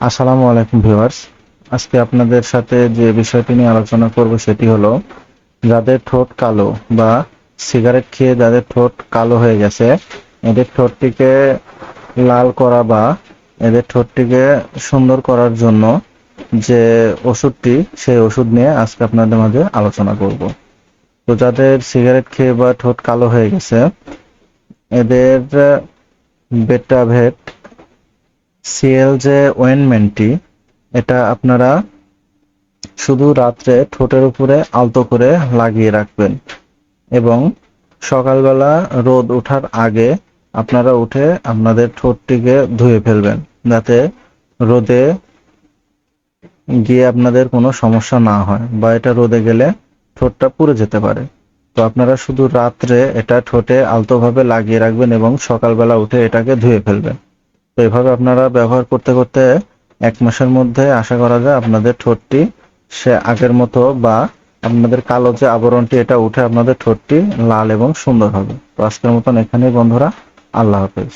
আসসালামু আলাইকুম ভিউয়ার্স। আজকে আপনাদের সাথে যে বিষয়টি নিয়ে আলোচনা করব সেটি হলো, যাদের ঠোঁট কালো বা সিগারেট খেয়ে যাদের ঠোঁট কালো হয়ে গেছে, এদের ঠোঁটটিকে লাল করা বা এদের ঠোঁটটিকে সুন্দর করার জন্য যে ওষুধটি, সেই ওষুধ নিয়ে আজকে আপনাদের মাঝে আলোচনা করব। তো যাদের সিগারেট খেয়ে বা ঠোঁট কালো হয়ে গেছে, এদের বেটাভেট সিএল যে ওয়েনমেন্টটি এটা আপনারা শুধু রাত্রে ঠোঁটের উপরে আলতো করে লাগিয়ে রাখবেন এবং সকালবেলা রোদ ওঠার আগে আপনারা উঠে আপনাদের ঠোঁটটিকে ধুয়ে ফেলবেন যাতে রোদে গিয়ে আপনাদের কোনো সমস্যা না হয় বা এটা রোদে গেলে ঠোঁটটা পুড়ে যেতে পারে। তো আপনারা শুধু রাত্রে এটা ঠোঁটে আলতোভাবে লাগিয়ে রাখবেন এবং সকালবেলা উঠে এটাকে ধুয়ে ফেলবেন। তো এভাবে আপনারা ব্যবহার করতে করতে এক মাসের মধ্যে আশা করা যায় আপনাদের ঠোঁটটি সে আগের মতো বা আপনাদের কালো যে আবরণটি এটা উঠে আপনাদের ঠোঁটটি লাল এবং সুন্দর হবে। তো আজকের মতন এখানেই বন্ধুরা, আল্লাহ হাফেজ।